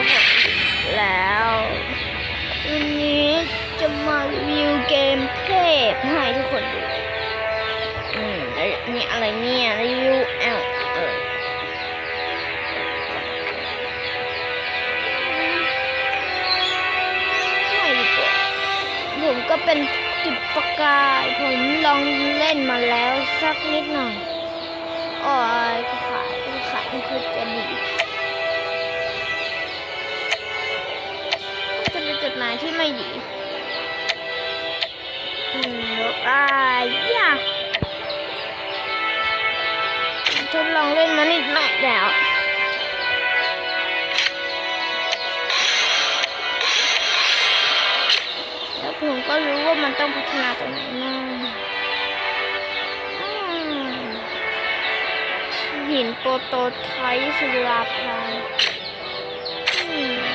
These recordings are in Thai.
ผมแล้ววันนี้จะมารีวิวเกมเทพให้ทุกคนดูอืมแล้วนี่อะไรเนี่ยรีวิวแอลเออไม่ดีกว่าผมก็เป็นจุดประกาย ผมลองเล่นมาแล้วสักนิดหน่อยอ้ยก็ขายขายไม่ค่อจะดี เป็นจุดหมายที่ไม่ดีอืมแล้วก็องเล่นมานิดหน่อยแล้วแล้วผมก็รู้ว่ามันต้องพัฒนาตรงไหนบ้างอืมหินโปรโตไทป์ศิลาพางอืม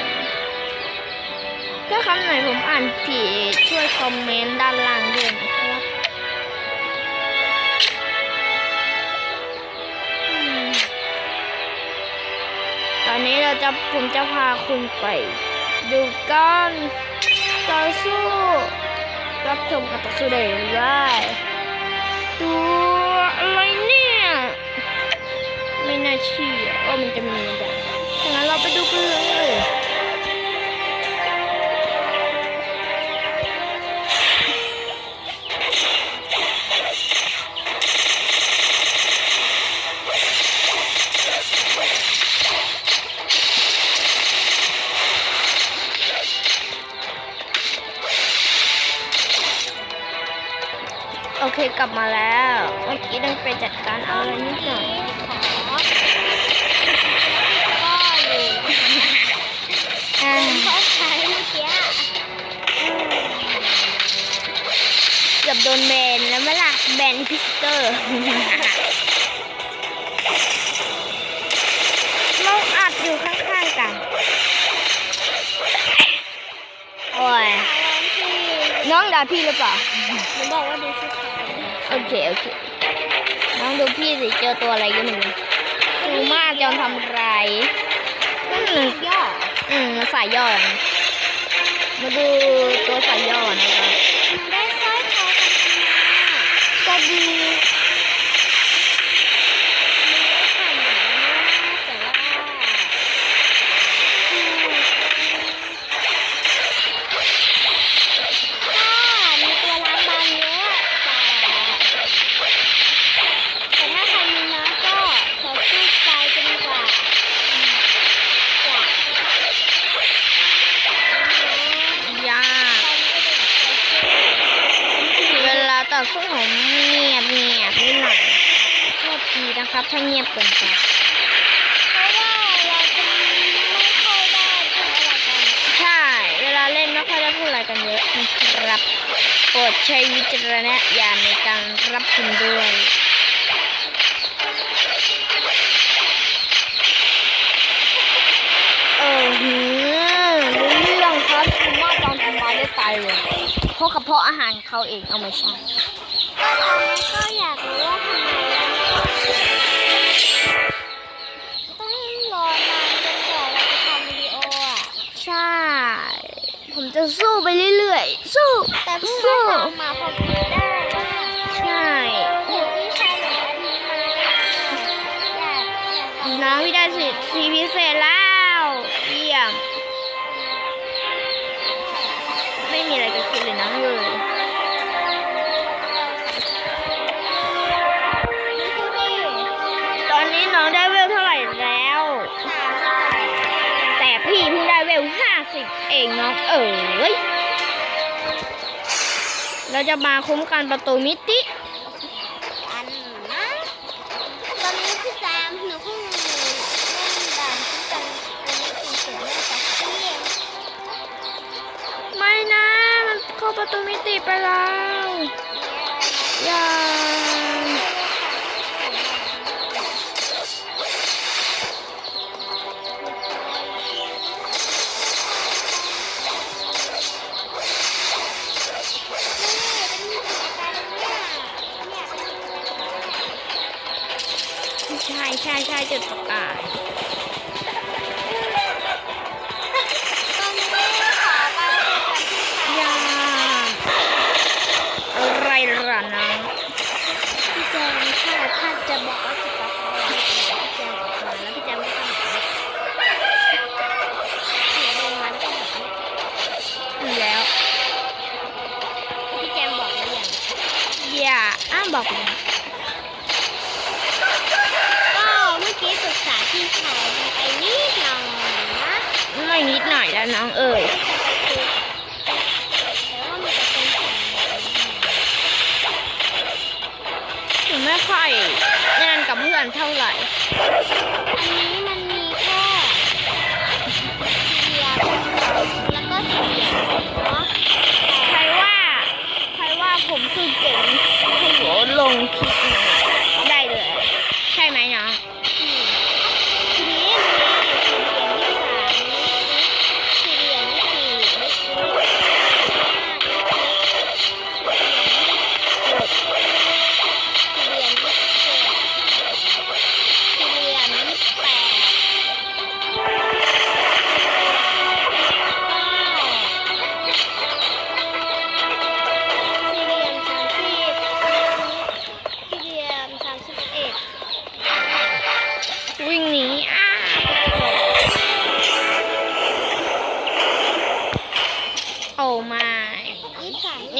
ถ้าคำไหนผมอ่านผิดช่วยคอมเมนต์ด้านล่างด้วยนะครับอตอนนี้เราจะผมจะพาคุณไป ดูการต่อสู้ รับชมการต่อสู้ได้เลยตัวอะไรเนี่ย ไม่น่าเชื่อว่ามันจะมีแบบงั้นเราไปดูกันเลย เคกลับมาแล้ว เมื่อกี้ต้องไปจัดการอะไรนิดหน่อยก็อยู่อ่าเขาใช้เมื่อกี้เกือบโดนแบนแล้วไหมล่ะแบนพิสเตอร์เราอัดอยู่ข้างๆกัน โอ้ยน้องด่าพี่หรือเปล่าหนูบอกว่าดูชุดขาว โอเคโอเคน้องดูพี่สิเจอตัวอะไรก็ไม่รู้ดูมากจอมทำไรายนั่นน่ะย่ออืมสายย่อนะมาดูตัวสายย่อนะครับหนูได้สร้อยคอกันมาก็ดี ผ่านหนูแต่ว่าก็มีตัวร้านบางเยอะแต่แต่ถ้าใครมีน้อยก็ขอสู้ใจกันดีกว่าอืมจ้ะ ยากเว ลาต่อสู้ผมเงียบเงียบนิดหน่อยโทษทีนะครับ ถ้าเงียบเกินไปเพราะว่าเราจะไม่ค่อยได้พูดอะไรกันใช่เวลาเล่นไม่ค่อยได้พูดอะไรกันเยอะนะครับโปรดใช้วิจารณญาณในการรับชมด้วยเออหือรู้เรื่องครับคุณว่าตอนทำร้ายได้ตายเลยเพราะกระเพาะอาหารเขาเองเอาไม่ใช่ ก็ตอนนี้ก็อยากรู้ว่าทำไมต้องรอนานจนกว่าเราจะทำวิดีโออะ ใช่ ผมจะสู้ไปเรื่อยๆ สู้ แต่เพิ่งสู้มาทำมาพอคิดได้ว่าใช่เดี๋ยวพี่ชายหนูอันนี้มาอยากอยากทำน้องพี่ได้สิทธิพิเศษแล้วเยี่ยม ไม่มีอะไรเกิดขึ้นเลยนะเลย เองน้องเอ๋ยเราจะมาคุ้มกันประตูมิติ ใช่ใช่ใช่จุดประกาศยาอะไรล่ะนะพี่แจงถ้าถ้าจะบอกว่าจุดประกาศพี่แจงออกมาแล้วพี่แจงไม่ทำแล้วพี่แจงบอกแล้วอย่างอย่าอ้ามบอก ไม่ค่อยเล่นกับเพื่อนเท่าไหร่ อันนี้มันมีแค่เสียบแล้วก็เสียบเนาะใครว่า ใครว่าผมคือเก่งให้โหลงคลิป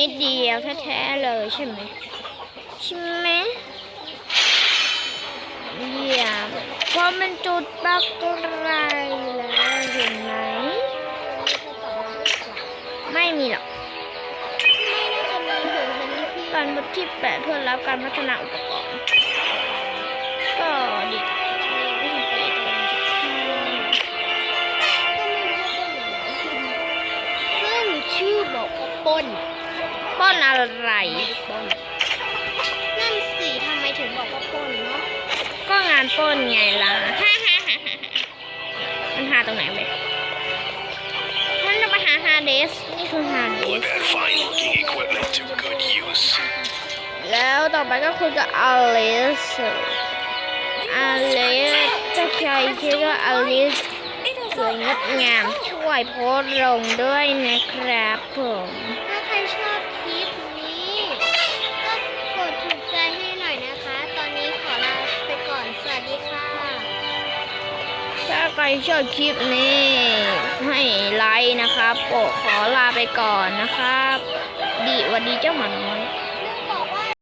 นิดเดียวแท้ๆเลยใช่ไหมใช่ไหมเยี่ยมเพราะมันจุดบักอะไรแล้วเห็นไหมไม่มีหรอกไม่น่าจะมีถึงพันที่พี่การบทที่แปดเพื่อรับการพัฒนาอุปกรณ์ก็ดีก็ไม่รู้ว่าเป็นยังไงซึ่งชื่อบอกว่าป้น ป้อนอะไรปล้นนั่นสิทำไมถึงบอกว่าปล้นเนาะก็งานปล้นไงล่ะมันหาตรงไหนเว้ยมันจะไปหาฮาเดสนี่คือฮาเดส Put that fine looking equipment to good use. แล้วต่อไปก็คุยกับอลิสอลิสถ้าใครคิดว่าอลิสสวยงดงามช่วยโพสต์ลงด้วยนะครับผม รชอบคลิปนี้ ให้ไลค์นะครับโปรขอลาไปก่อนนะครับ ดีวันดีเจ้าหมาน้อย